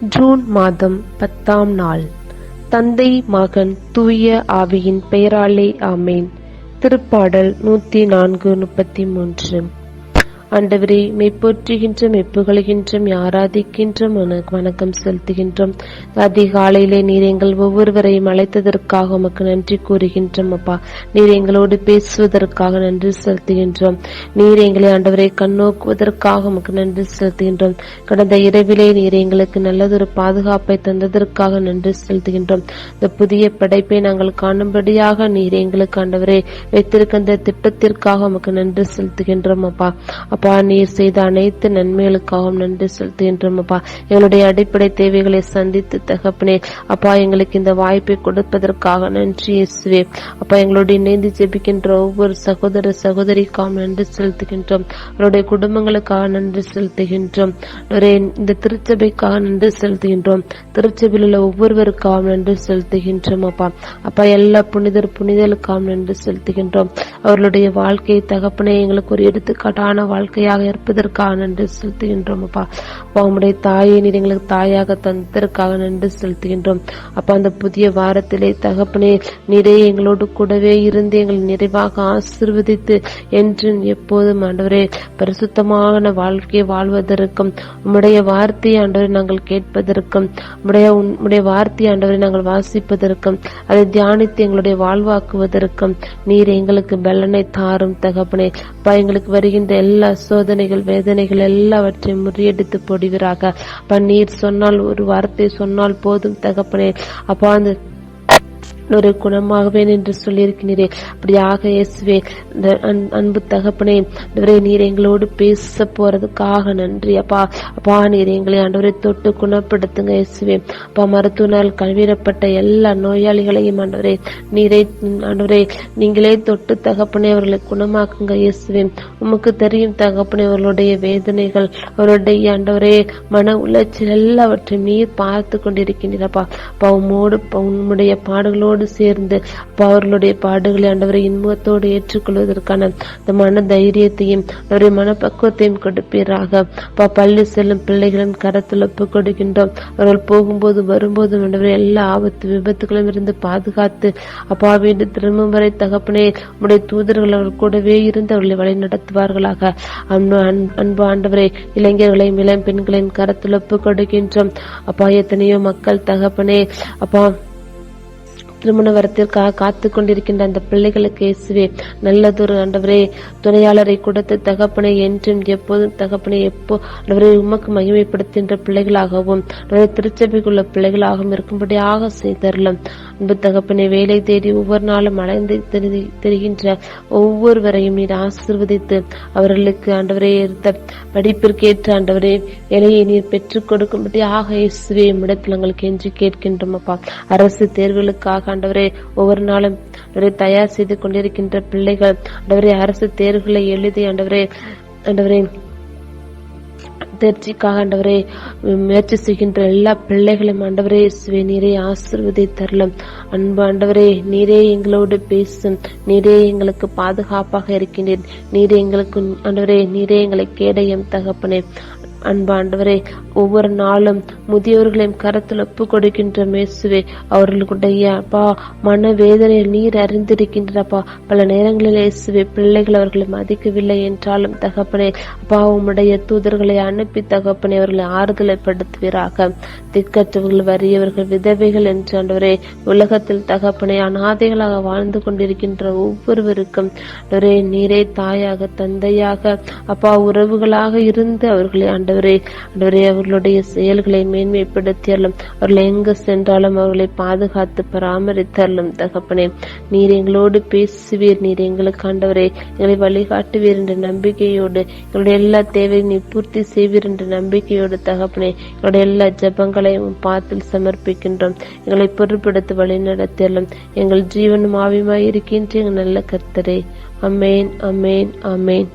June மாதம் பத்தாம் நாள். தந்தை மகன் தூய ஆவியின் பெயராலே ஆமேன். திருப்பாடல் நூத்தி நான்கு முப்பத்தி மூன்று. ஆண்டவரே மெய்ப்பொற்றுகின்ற மெப்புகழுகின்றோம் ஆராதிக்கின்றோம் உனக்கு வணக்கம் செலுத்துகின்றோம். அதிகாலையிலே நீர் எங்கள் ஒவ்வொருவரையும் அழைத்ததற்காக உமக்கு நன்றி கூறுகின்றோம் அப்பா. நீர் எங்களோடு பேசுவதற்காக நன்றி செலுத்துகின்றோம். நீர் எங்களை ஆண்டவரை கண்ணோக்குவதற்காக உமக்கு நன்றி செலுத்துகின்றோம். கடந்த இரவிலே நீர் எங்களுக்கு நல்லதொரு பாதுகாப்பை தந்ததற்காக நன்றி செலுத்துகின்றோம். இந்த புதிய படைப்பை நாங்கள் காணும்படியாக நீர் எங்களுக்கு ஆண்டவரை வைத்திருக்கின்ற திட்டத்திற்காக உமக்கு நன்றி செலுத்துகின்றோம் அப்பா அப்பா நீர் செய்த அனைத்து நன்மைகளுக்காகவும் நன்றி செலுத்துகின்றோம் அப்பா. எங்களுடைய அடிப்படை தேவைகளை சந்தித்து தகப்பனே அப்பா எங்களுக்கு இந்த வாய்ப்பை கொடுப்பதற்காக நன்றி இயேசுவே. அப்பா எங்களுடைய இணைந்து ஜெபிக்கின்ற ஒவ்வொரு சகோதர சகோதரிக்காகவும் நன்றி செலுத்துகின்றோம். அவருடைய குடும்பங்களுக்காக நன்றி செலுத்துகின்றோம். இந்த திருச்சபைக்காக நன்றி செலுத்துகின்றோம். திருச்சபையில் உள்ள ஒவ்வொருவருக்காகவும் நன்றி செலுத்துகின்றோம் அப்பா. அப்பா எல்லா புனிதர் புனிதலுக்காகவும் நன்றி செலுத்துகின்றோம். அவர்களுடைய வாழ்க்கை தகப்பனே எங்களுக்கு ஒரு எடுத்துக்காட்டான வாழ்க்கையாக இருப்பதற்காக நன்றி செலுத்துகின்றோம் அப்பா. அப்பா உம்முடைய தாயை நீர் எங்களுக்கு தாயாக தந்ததற்காக நன்றி செலுத்துகின்றோம். அப்பா அந்த புதிய வாரத்திலே தகப்பனே நீரே எங்களோடு கூடவே இருந்து எங்களை நிறைவாக ஆசிர்வதித்து என்று எப்போதும் ஆண்டவரே பரிசுத்தமான வாழ்க்கையை வாழ்வதற்கும் உம்முடைய வார்த்தையை ஆண்டவரை நாங்கள் கேட்பதற்கும் உம்முடைய உம்முடைய வார்த்தையை ஆண்டவரை நாங்கள் வாசிப்பதற்கும் அதை தியானித்து எங்களுடைய வாழ்வாக்குவதற்கும் நீர் எங்களுக்கு பலனை தாரும் தகப்பனே. அப்பா எங்களுக்கு வருகின்ற எல்லா சோதனைகள் வேதனைகள் எல்லாவற்றையும் முறியடித்து போடுவீராக. அப்பா நீர் சொன்னால் ஒரு வார்த்தை சொன்னால் போதும் தகப்பனே. அப்பா அந்த ஒரு குணமாகவேன் என்று சொல்லியிருக்கிறீரே. அப்படியாக இயேசுவே இந்த அன்பு தகப்பனே ஆண்டவரே நீர் எங்களோடு பேச போறதுக்காக நன்றி அப்பா. அப்பா நீர் எங்களை ஆண்டவரை தொட்டு குணப்படுத்துங்க இயேசுவே. அப்பா மருத்துவனால் கல்வியிடப்பட்ட எல்லா நோயாளிகளையும் ஆண்டவரே நீரை ஆண்டவரே நீங்களே தொட்டு தகப்பனே அவர்களை குணமாக்குங்க இயேசுவே. உமக்கு தெரியும் தகப்பனே அவர்களுடைய வேதனைகள் அவருடைய ஆண்டவரே மன உளைச்சல் எல்லாவற்றையும் நீர் பார்த்து கொண்டிருக்கின்றப்பா அப்பா. உம்மோடு உன்னுடைய பாடுகளோடு அவரோடு சேர்ந்து அவர்களுடைய பாடுகளை ஆண்டவரை இன்முகத்தோடு ஏற்றுக்கொள்வதற்கான இந்த மன தைரியத்தையும் அவருடைய மனப்பக்குவத்தையும் கொடுப்பீராக. பள்ளி செல்லும் பிள்ளைகளும் கரத்தில் ஒப்பு கொடுக்கின்றோம் அவர்கள் போகும்போது வரும்போது ஆண்டவரை எல்லா ஆபத்து விபத்துகளும் இருந்து பாதுகாத்து அப்பா வீடு திரும்பும் வரை தகப்பனே உடைய தூதர்கள் அவர்கள் கூடவே இருந்து அவர்களை வழி நடத்துவார்களாக அன்பு ஆண்டவரை இளைஞர்களையும் இளம் பெண்களையும் கரத்தில் ஒப்பு கொடுக்கின்றோம் அப்பா எத்தனையோ மக்கள் தகப்பனே அப்பா திருமண வரத்திற்காக காத்து கொண்டிருக்கின்ற அந்த பிள்ளைகளுக்கு இயேசுவே நல்லதொரு ஆண்டவரே துணையாளரை கொடுத்து தகப்பனை என்றும் எப்போதும் தகப்பனை எப்போ ஆண்டவரே உமக்கு மகிமைப்படுத்துகின்ற பிள்ளைகளாகவும் திருச்சபைக்குள்ள பிள்ளைகளாகவும் இருக்கும்படியாக செய்தரலாம் அன்பு தகப்பனை வேலை தேடி ஒவ்வொரு நாளும் அலைந்து தெரிகின்ற ஒவ்வொருவரையும் நீர் ஆசீர்வதித்து அவர்களுக்கு ஆண்டவரே இருந்த படிப்பிற்கேற்ற ஆண்டவரே வேலையை நீர் பெற்றுக் கொடுக்கும்படியாக இயேசுவே இடத்தில் எங்களுக்கு என்று கேட்கின்றோம் அப்பா. அரசு தேர்வுகளுக்காக ஆண்டவரே ஒவ்வொரு நாளும் தயார் செய்து கொண்டிருக்கின்ற பிள்ளைகள் ஆண்டவரே அரசு தேர்வுகளை எழுதி ஆண்டவரே ஆண்டவரே தேர்ச்சிக்காக ஆண்டவரே முயற்சி செய்கின்ற எல்லா பிள்ளைகளும் ஆண்டவரே இயேசுவே நீரே ஆசிர்வதை தரலாம். அன்பு ஆண்டவரே நீரே எங்களோடு பேசும் நீரே எங்களுக்கு பாதுகாப்பாக இருக்கின்றேன் நீரே எங்களுக்கு ஆண்டவரே நீரே எங்களை கேடயம் தகப்பனே. அன்பாண்டவரே ஒவ்வொரு நாளும் முதியோர்களையும் கரத்தில் ஒப்பு கொடுக்கின்ற மேசுவே அவர்களுடைய அப்பா மன வேதனையில் நீர் அறிந்திருக்கின்றப்பா பல நேரங்களில் இயேசுவே பிள்ளைகள் அவர்களை மதிக்கவில்லை என்றாலும் தகப்பனே அப்பா உம்முடைய தூதர்களை அனுப்பி தகப்பனே அவர்களை ஆறுதலை படுத்துவீராக திக்கற்றவர்கள் வறியவர்கள் விதவைகள் என்று ஆண்டவரே உலகத்தில் தகப்பனே அனாதைகளாக வாழ்ந்து கொண்டிருக்கின்ற ஒவ்வொருவருக்கும் நீரே தாயாக தந்தையாக அப்பா உறவுகளாக இருந்து அவர்களை ஆண்டவரே ஆண்டவரே அவர்களுடைய செயல்களை மேன்மைப்படுத்தியலும் அவர்கள் எங்கு சென்றாலும் அவர்களை பாதுகாத்து பராமரித்தரலும் தகப்பனே. நீர் எங்களோடு பேசுவீர் நீர் எங்களுக்கு ஆண்டவரே எங்களை வழிகாட்டுவீர் என்ற நம்பிக்கையோடு எங்களுடைய எல்லா தேவையும் நீ பூர்த்தி செய்வீர் என்ற நம்பிக்கையோடு தகப்பனே எங்களுடைய எல்லா ஜெபங்களையும் பாத்தில் சமர்ப்பிக்கின்றோம். எங்களை பொருட்படுத்தி வழி நடத்தியலும் எங்கள் ஜீவனும் ஆவியுமாய் இருக்கின்ற எங்கள் நல்ல கர்த்தரே. அமேன் அமேன் அமேன்.